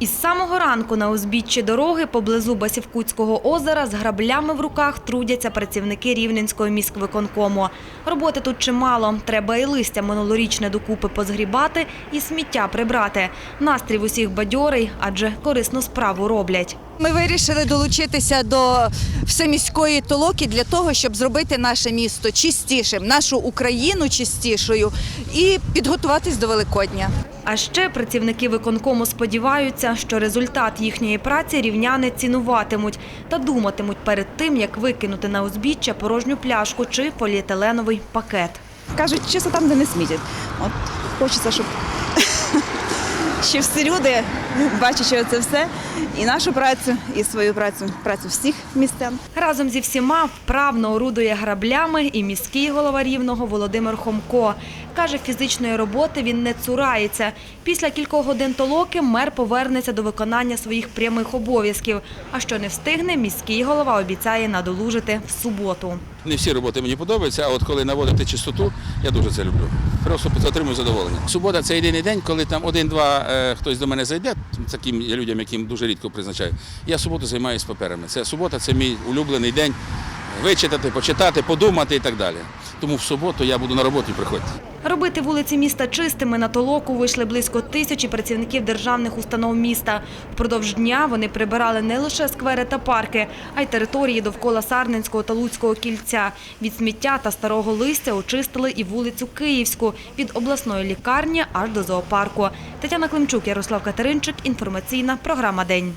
Із самого ранку на узбіччі дороги поблизу Басівкутського озера з граблями в руках трудяться працівники Рівненського міськвиконкому. Роботи тут чимало. Треба і листя минулорічне докупи позгрібати, і сміття прибрати. Настрій усіх бадьорий, адже корисну справу роблять. Ми вирішили долучитися до всеміської толоки для того, щоб зробити наше місто чистішим, нашу Україну чистішою і підготуватись до Великодня. А ще працівники виконкому сподіваються, що результат їхньої праці рівняни цінуватимуть та думатимуть перед тим, як викинути на узбіччя порожню пляшку чи поліетиленовий пакет. кажуть, чисто там, де не смітять. От хочеться, щоб ще всі люди, бачачи це все, і нашу працю, і свою працю, працю всіх містян. Разом зі всіма вправно орудує граблями і міський голова Рівного Володимир Хомко. Каже, фізичної роботи він не цурається. Після кількох годин толоки мер повернеться до виконання своїх прямих обов'язків. А що не встигне, міський голова обіцяє надолужити в суботу. Не всі роботи мені подобаються, а от коли наводити чистоту, я дуже це люблю. Просто отримую задоволення. Субота це єдиний день, коли там один-два е, хтось до мене зайде, таким людям, яким дуже рідко призначаю. Я суботу займаюся паперами. Це субота, це мій улюблений день. Вичитати, почитати, подумати і так далі. Тому в суботу я буду на роботі приходити. Робити вулиці міста чистими на толоку вийшли близько тисячі працівників державних установ міста. Впродовж дня вони прибирали не лише сквери та парки, а й території довкола Сарненського та Луцького кільця. Від сміття та старого листя очистили і вулицю Київську від обласної лікарні аж до зоопарку. Тетяна Климчук, Ярослав Катеринчик. Інформаційна програма День.